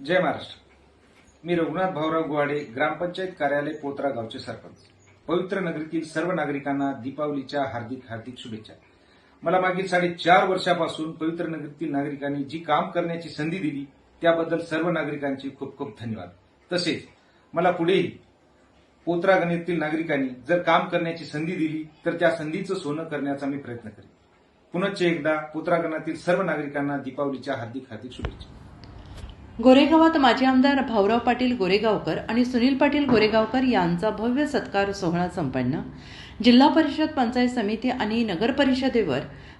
जय महाराष्ट्र. मी रघुनाथ भाऊराव गुवाडे ग्रामपंचायत कार्यालय पोत्रा गावचे सरपंच. पवित्र नगरीतील सर्व नागरिकांना दीपावलीच्या हार्दिक हार्दिक शुभेच्छा. मला मागील साडेचार वर्षापासून पवित्र नगरीतील नागरिकांनी जी काम करण्याची संधी दिली त्याबद्दल सर्व नागरिकांचे खूप खूप धन्यवाद. तसेच मला पुढेही पोत्रा गणितील नागरिकांनी जर काम करण्याची संधी दिली तर त्या संधीचं सोनं करण्याचा मी प्रयत्न करेन. पुनश्च एकदा पोत्रा गणातील सर्व नागरिकांना दीपावलीच्या हार्दिक हार्दिक शुभेच्छा. गोरेगावात माजी आमदार भाऊराव पाटील गोरेगावकर आणि सुनील पाटील गोरेगावकर यांचा भव्य सत्कार सोहळा संपन्न. जिल्हा परिषद पंचायत समिती आणि नगर परिषदेवर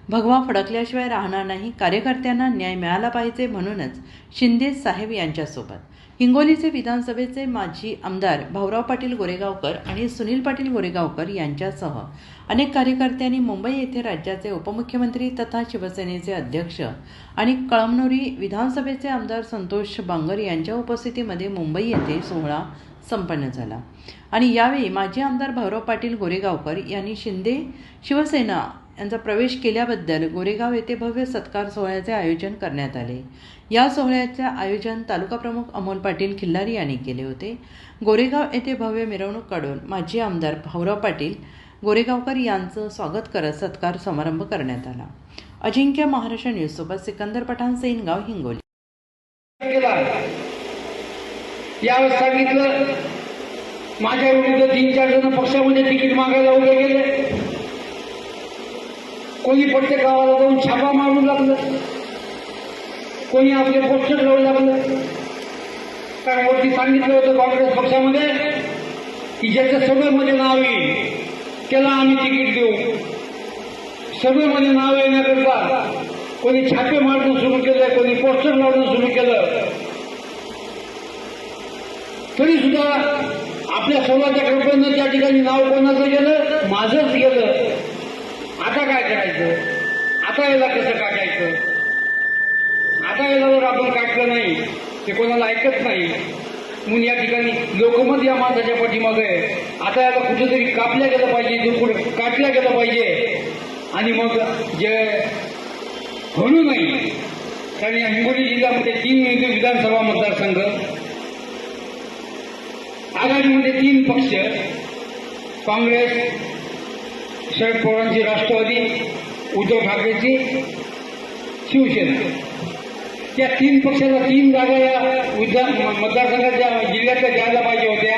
भगवा फडकल्याशिवाय राहणार नाही कार्यकर्त्यांना न्याय मिळाला पाहिजे म्हणूनच शिंदे साहेब यांच्यासोबत. हिंगोलीचे विधानसभेचे माजी आमदार भाऊराव पाटील गोरेगावकर आणि सुनील पाटील गोरेगावकर यांच्यासह अनेक कार्यकर्त्यांनी मुंबई येथे राज्याचे उपमुख्यमंत्री तथा शिवसेनेचे अध्यक्ष आणि कळमनुरी विधानसभेचे आमदार संतोष बांगर यांच्या उपस्थितीमध्ये मुंबई येथे सोहळा संपन्न झाला. आणि यावेळी माजी आमदार भाऊराव पाटील गोरेगावकर यांनी शिंदे शिवसेना यांचा प्रवेश केल्याबद्दल गोरेगाव येथे भव्य सत्कार सोहळ्याचे आयोजन करण्यात आले. या सोहळ्याचे आयोजन तालुका प्रमुख अमोल पाटील खिल्लारी यांनी केले होते. गोरेगाव येथे भव्य मिरवणूक काढून माजी आमदार भाऊराव पाटील गोरेगावकर यांचं स्वागत करत सत्कार समारंभ करण्यात आला. अजिंक्य महाराष्ट्र न्यूजसोबत सिकंदर पठाण सेनगाव हिंगोली. यावेळेस सांगितलं माझ्या विरुद्ध तीन चार जण पक्षामध्ये तिकीट मागायला उभे गेले. कोणी प्रत्येक गावाला जाऊन छापा मारू लागलं? कोणी आपले पोस्टर लावू लागलं? कारण वरती सांगितलं होतं काँग्रेस पक्षामध्ये? की ज्याचं सभेमध्ये नाव येईल त्याला आम्ही तिकीट देऊ. सभेमध्ये नाव येण्याकरता कोणी छापे मारणं सुरू केलं कोणी पोस्टर लावणं सुरू केलं. तरी सुद्धा आपल्या स्वतःच्या कल्पनेनं त्या ठिकाणी नाव कोणाचं गेलं? माझंच गेलं. आता काय करायचं? आता याला कसं काटायचं आता याला जर आपण काटलं नाही ते कोणाला ऐकत नाही. म्हणून या ठिकाणी लोकमत या माणसाच्या पाठीमागे आहे. आता याला कुठेतरी कापल्या गेलं पाहिजे कुठे काटल्या गेलं पाहिजे. आणि मग जे म्हणू नाही कारण या हिंगोली जिल्ह्यामध्ये तीन विविध विधानसभा मतदारसंघ आघाडीमध्ये तीन पक्ष काँग्रेस शरद पवारांची राष्ट्रवादी उद्धव ठाकरेची शिवसेना. या तीन पक्षाला तीन जागा या विधान मतदारसंघाच्या जिल्ह्यातल्या द्यायला पाहिजे होत्या.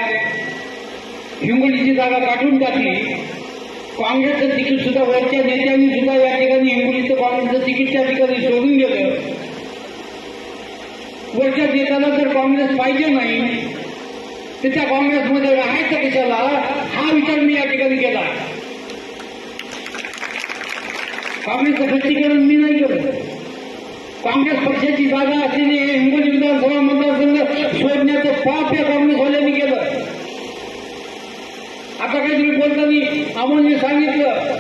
हिंगोलीची जागा काढून टाकली. काँग्रेसचं तिकीट सुद्धा वरच्या नेत्यांनी सुद्धा या ठिकाणी हिंगोलीचं काँग्रेसचं तिकीट त्या ठिकाणी सोडून गेलं. वरच्या नेत्याला जर काँग्रेस पाहिजे नाही तर त्या काँग्रेसमध्ये राहायचं कशाला? हा विचार मी या ठिकाणी केला. काँग्रेसचं खच्चीकरण मी नाही केलं काँग्रेस पक्षाची जागा असलेली हिंगोली विधानसभा मतदारसंघ शोधण्याचं पाप या काँग्रेसवाल्यांनी केलं. आता काहीतरी बोलताना अमोलने सांगितलं.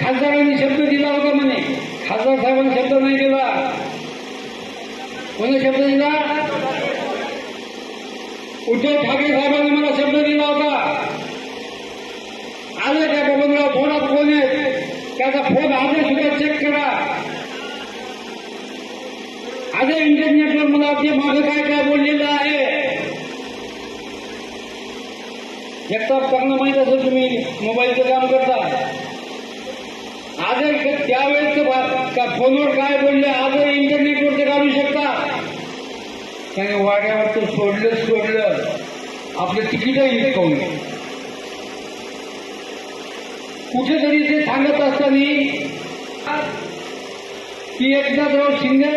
खासदारांनी शब्द दिला होता म्हणे. खासदार साहेबांनी शब्द नाही दिला. कोणी शब्द दिला? उद्धव ठाकरे साहेब मला शब्द दिला होता आले त्या बबनराव फोनात कोण आहेत त्याचा फोन आजही सुद्धा चेक करा. आजही इंटरनेटवर मला ते मागं काय काय बोललेलं आहे. एकदा चांगलं माहीत असेल तुम्ही मोबाईलचं काम करता. आजही त्यावेळेस त्या फोनवर काय बोलले आजही इंटरनेटवर ते काढू शकता. त्याने वाड्यावर तो सोडलं सोडलं. आपलं तिकीटही हिसकावून कुठेतरी ते सांगत असताना की एकनाथराव शिंदे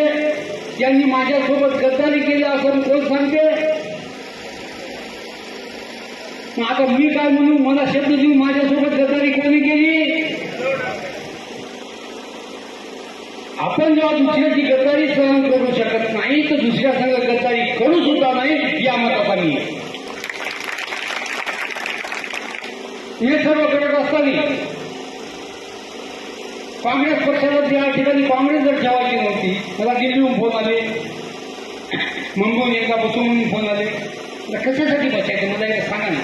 यांनी माझ्यासोबत गद्दारी केली असं कोण सांगते? आता मी काय म्हणू? मला शब्द देऊन माझ्यासोबत गद्दारी कोणी केली? आपण जेव्हा दुसऱ्याची गद्दारी सहन करू शकत नाही तर दुसऱ्या संघ गद्दारी करू सुद्धा नाही या मतापानी हे सर्व करत असताना काँग्रेस पक्षाला त्या ठिकाणी काँग्रेस जर ठेवायची नव्हती मला दिल्लीहून फोन आले मुंबईहून एकदा बसून फोन आले. कशासाठी बसायचं? मला एकदा सांगा ना.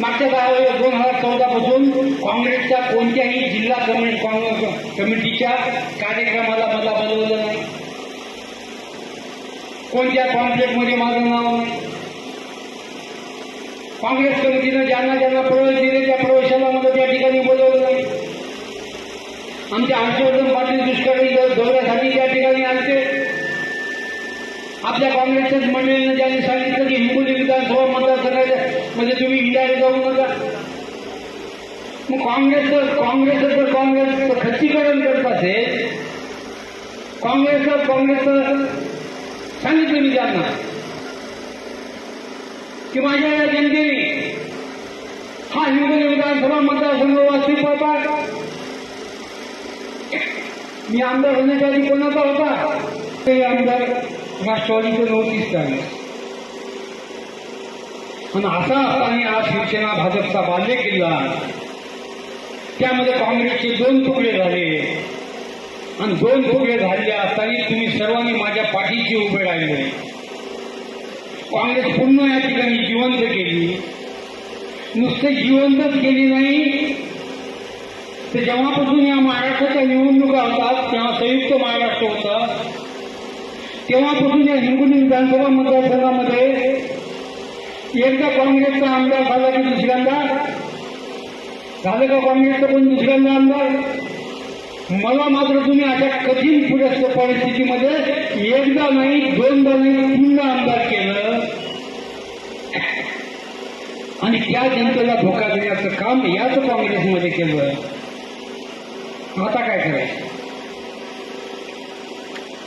मागच्या दहा वेळेस दोन हजार चौदा पासून काँग्रेसच्या कोणत्याही जिल्हा कमिटी काँग्रेस कमिटीच्या कार्यक्रमाला मला बोलवलं नाही. कोणत्या कॉन्फ्लिक्टमध्ये माझं नाव नाही. काँग्रेस कमिटीनं ज्यांना ज्यांना प्रवेश दिले त्या प्रवेश मला त्या ठिकाणी बोलवलं नाही आमच्या हर्षवर्धन पाटील दुष्काळी दौऱ्यासाठी त्या ठिकाणी आलते आपल्या काँग्रेसच्याच मंडळीनं ज्यांनी सांगितलं की हिंगोली विधानसभा मतदारसंघाच्या म्हणजे तुम्ही इंडियाला जाऊ नका. मग काँग्रेस काँग्रेसचं काँग्रेस खच्चीकरण करत असेल काँग्रेसचं काँग्रेसचं सांगितलं मी त्यांना की माझ्या या जनतेने हा हिंगोली विधानसभा मतदारसंघ वाचली पाहतात मी आमदार होण्याच्या आधी कोणाचा होता? ते आमदार राष्ट्रवादीचे नव्हतीच त्यावेळेस पण असा असताना आज शिवसेना भाजपचा बाल्य किल्ला त्यामध्ये काँग्रेसचे दोन तुकडे झाले. आणि दोन तुकडे झालेले असताना तुम्ही सर्वांनी माझ्या पाठीशी उभे राहिले. काँग्रेस पुन्हा या ठिकाणी जिवंत केली. नुसते जिवंतच केली नाही ते जेव्हापासून या महाराष्ट्राच्या निवडणुका होतात तेव्हा संयुक्त महाराष्ट्र होता तेव्हापासून या हिंगोली विधानसभा मतदारसंघामध्ये एकदा काँग्रेसचा आमदार झाला की दुसऱ्यांदा झालं का काँग्रेसचा पण दुसऱ्यांदा आमदार मला मात्र तुम्ही अशा कठीण पुरस्त परिस्थितीमध्ये एकदा नाही दोनदा नाही तीनदा आमदार केलं आणि त्या जनतेला धोका देण्याचं काम याच काँग्रेसमध्ये केलं आता काय करायचं?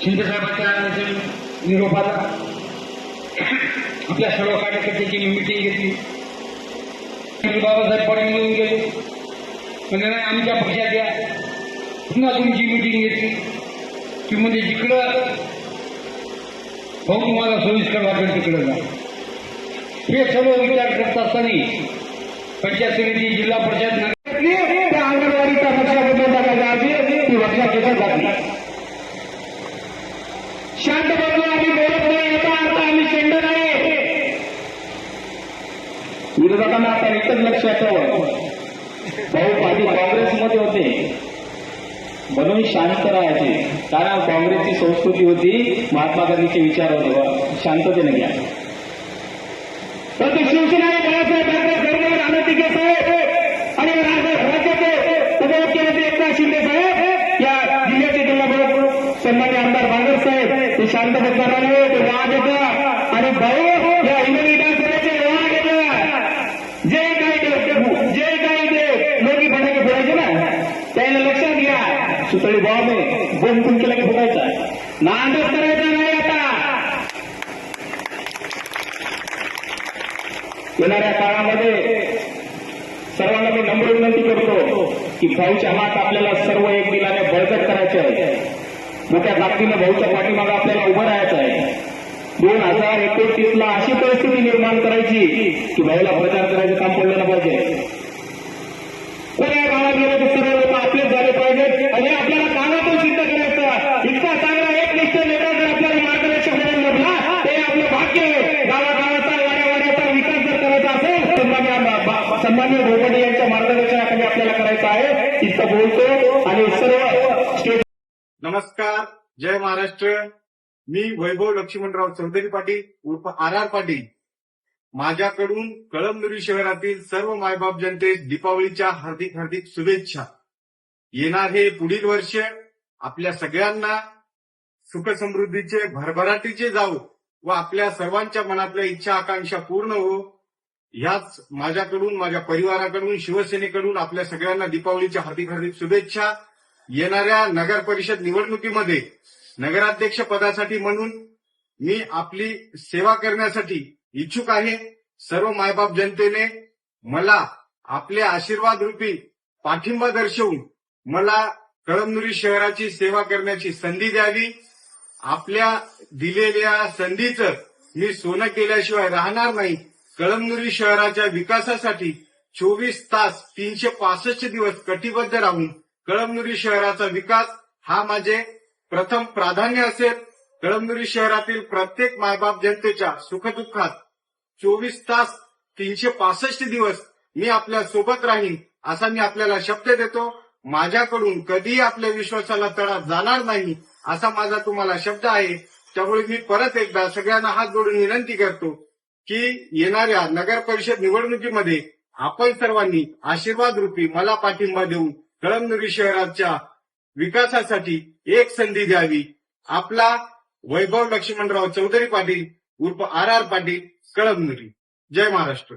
शिंदेसाहेबांच्या निरोपाला आपल्या सर्व कार्यकर्त्याची मिटिंग घेतली. बाबासाहेब पडून येऊन गेले. म्हणजे नाही आमच्या पक्षात या. पुन्हा तुमची मिटिंग घेतली. की म्हणजे जिकडं भाऊ तुम्हाला सोयीस्कर वाटेल तिकडं जा. हे सर्व विचार करत असताना पंचायत समिती जिल्हा परिषद नगरातली त्या अंगणवाडीच्या पक्षाबद्दल टाकायच्या आधी ती लक्षात घेतलं जात नाही शांत बाजूला आम्ही बोलत नाही याचा अर्थ आम्ही शेंड नाही विरोधकांना आता एकच लक्षात ठेवा भाऊ आधी काँग्रेसमध्ये होते म्हणून शांत राहायचे. कारण काँग्रेसची संस्कृती होती महात्मा गांधीचे विचार होते. शांततेने घ्या. तर ते शिवसेना बाळासाहेब ठाकरे साहेब आणि राज्याचे. उपमुख्यमंत्री एकनाथ शिंदे साहेब. या जिल्ह्याचे जिल्हा सन्मान्य आमदार बांगर साहेब. ते शांत बसणार ते वाद आणि भाऊ या हिंगोली विधानसभेचे वाद येतं जे काही ते जे काही ते लोकी फटाके फोडायचे ना त्याला लक्षात घ्या सुतळी बॉम्ब आहे. बोंब कुंकीला की फुटायचा? नांदच करायचा नाही आता. येणाऱ्या काळामध्ये सर्वांना मी नम्र विनंती करतो की भाऊच्या हात आपल्याला सर्व एक दिलाने बळकट करायचे आहे. मोठ्या ताकदीनं भाऊच्या पाठीमागे आपल्याला उभं राहायचं आहे. दोन हजार एकोणतीस ला अशी परिस्थिती निर्माण करायची की भाऊला प्रचार करायचं काम पडलं ना पाहिजे. कोण्या गावात जय महाराष्ट्र. मी वैभव लक्ष्मणराव चौधरी पाटील उर्फ आर आर पाटील. माझ्याकडून कळमनुरी शहरातील सर्व मायबाप जनतेस दीपावलीच्या हार्दिक हार्दिक शुभेच्छा. येणार हे पुढील वर्ष आपल्या सगळ्यांना सुख समृद्धीचे भरभराटीचे जावो व आपल्या सर्वांच्या मनातल्या इच्छा आकांक्षा पूर्ण हो. ह्याच माझ्याकडून माझ्या परिवाराकडून शिवसेनेकडून आपल्या सगळ्यांना दीपावलीच्या हार्दिक हार्दिक शुभेच्छा. येणाऱ्या नगर परिषद निवडणुकीमध्ये नगराध्यक्ष पदासाठी म्हणून मी आपली सेवा करण्यासाठी इच्छुक आहे. सर्व मायबाप जनतेने मला आपले आशीर्वाद रूपी पाठिंबा दर्शवून मला कळमनुरी शहराची सेवा करण्याची संधी द्यावी. आपल्या दिलेल्या संधीचं मी सोनं केल्याशिवाय राहणार नाही. कळमनुरी शहराच्या विकासासाठी चोवीस तास तीनशे पासष्ट दिवस कटिबद्ध राहून कळमनुरी शहराचा विकास हा माझे प्रथम प्राधान्य असेल. कळमनुरी शहरातील प्रत्येक मायबाप जनतेच्या सुखदुःखात चोवीस तास तीनशे पासष्ट दिवस मी आपल्यासोबत राहीन असा मी आपल्याला शब्द देतो. माझ्याकडून कधीही आपल्या विश्वासाला तडा जाणार नाही असा माझा तुम्हाला शब्द आहे. त्यामुळे मी परत एकदा सगळ्यांना हात जोडून विनंती करतो की येणाऱ्या नगर परिषद निवडणुकीमध्ये आपण सर्वांनी आशीर्वाद रूपी मला पाठिंबा देऊन कळमनुरी शहराच्या विकासासाठी एक संधी द्यावी. आपला वैभव लक्ष्मणराव चौधरी पाटील उर्फ आर आर पाटील कळमनुरी. जय महाराष्ट्र.